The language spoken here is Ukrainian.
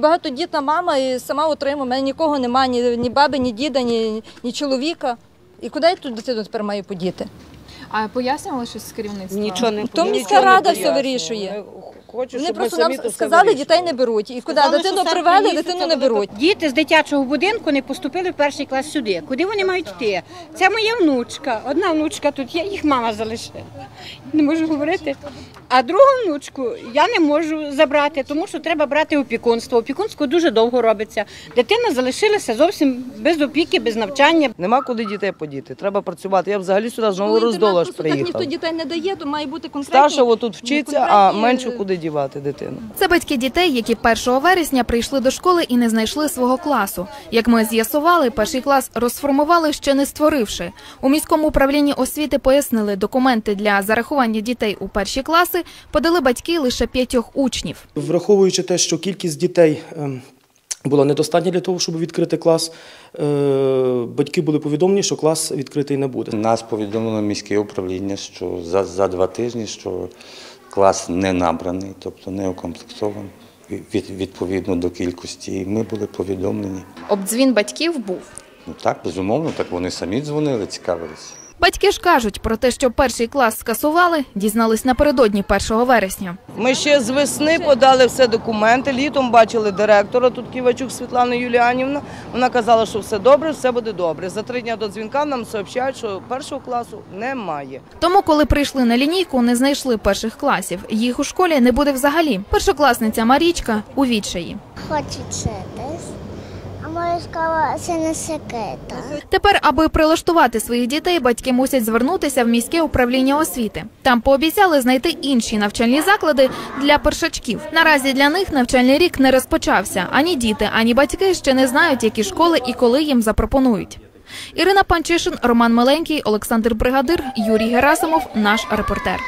Багатодітна мама і сама отримує. У мене нікого немає, ні, ні баби, ні діда, ні, ні чоловіка. І куди я тут дитину тепер маю подіти? А пояснювали щось з керівництва? Нічого не То міська рада все вирішує. Ми Хочу, Вони щоб ми просто самі нам все сказали, вирішили. дітей не беруть. І куди Сказали, дитину що серпні привели, дитину не вони беруть. Діти з дитячого будинку не поступили в перший клас сюди. Куди вони мають йти? Це моя внучка. Одна внучка тут є, їх мама залишила. Не можу говорити. А другу внучку я не можу забрати, тому що треба брати опікунство. Опікунство дуже довго робиться. Дитина залишилася зовсім без опіки, без навчання. Нема куди дітей подіти. Треба працювати. Я взагалі сюди з Ну, Нового інтернат Роздола просто так ніхто дітей не дає, то має бути конкретно. Старша отут вчиться, а конкретні, меншу е, куди дівати дитину. Це батьки дітей, які 1 вересня прийшли до школи і не знайшли свого класу. Як ми з'ясували, перший клас розформували ще не створивши. У міському управлінні освіти пояснили, документи для зарахування дітей у перші класи подали батьки лише п'ятьох учнів. Враховуючи те, що кількість дітей ем, була недостатня для того, щоб відкрити клас, е, батьки були повідомлені, що клас відкритий не буде. Нас повідомило міське управління, що за, за два тижні що клас не набраний, тобто не укомплектований від, відповідно до кількості. І ми були повідомлені. Обдзвін батьків був. Ну так, безумовно, так вони самі дзвонили, цікавилися. Батьки ж кажуть про те, що перший клас скасували, дізнались напередодні 1 вересня. Ми ще з весни подали все документи. Літом бачили директора тут Ківачук Світлана Юліанівна. Вона казала, що все добре, все буде добре. За три дні до дзвінка нам сообщають, що першого класу немає. Тому, коли прийшли на лінійку, не знайшли перших класів. Їх у школі не буде взагалі. Першокласниця Марічка у відчаї. Хочу десь. А це не секрета. Тепер, аби прилаштувати своїх дітей, батьки мусять звернутися в міське управління освіти. Там пообіцяли знайти інші навчальні заклади для першачків. Наразі для них навчальний рік не розпочався. Ані діти, ані батьки ще не знають, які школи і коли їм запропонують. Ірина Панчишин, Роман Миленький, Олександр Бригадир, Юрій Герасимов, наш репортер.